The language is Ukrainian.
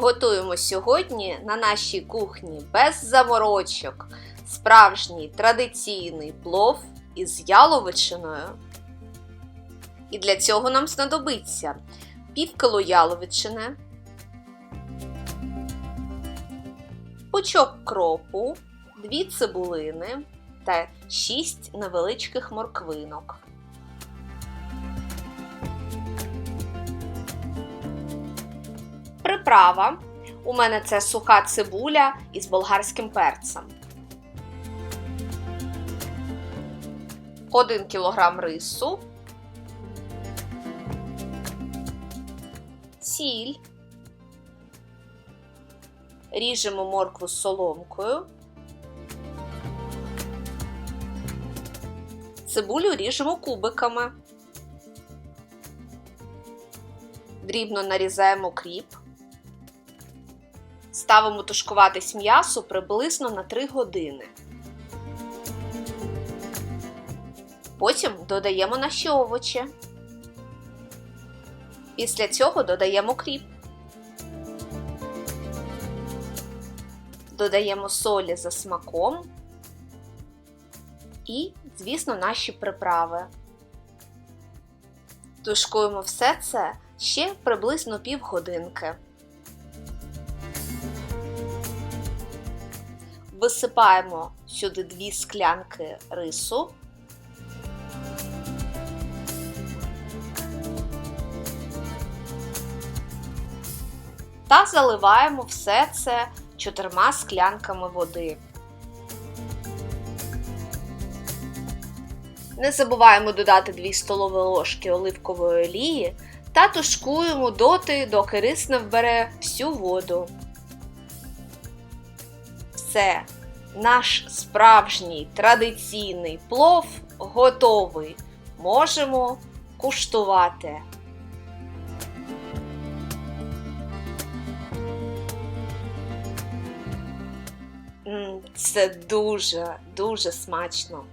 Готуємо сьогодні на нашій кухні без заморочок справжній традиційний плов із яловичиною. І для цього нам знадобиться пів кіло яловичини, пучок кропу, дві цибулини та 6 невеличких морквинок. Приправа. У мене це суха цибуля із болгарським перцем. 1 кг рису, сіль, ріжемо моркву з соломкою, цибулю ріжемо кубиками, дрібно нарізаємо кріп, ставимо тушкуватись м'ясо приблизно на 3 години. Потім додаємо наші овочі. Після цього додаємо кріп. Додаємо солі за смаком і, звісно, наші приправи. Тушкуємо все це ще приблизно півгодинки. Висипаємо сюди дві склянки рису. та заливаємо все це чотирма склянками води. Не забуваємо додати 2 столові ложки оливкової олії та тушкуємо доти, доки рис не вбере всю воду. Все, наш справжній традиційний плов готовий. Можемо куштувати. Це дуже, дуже смачно.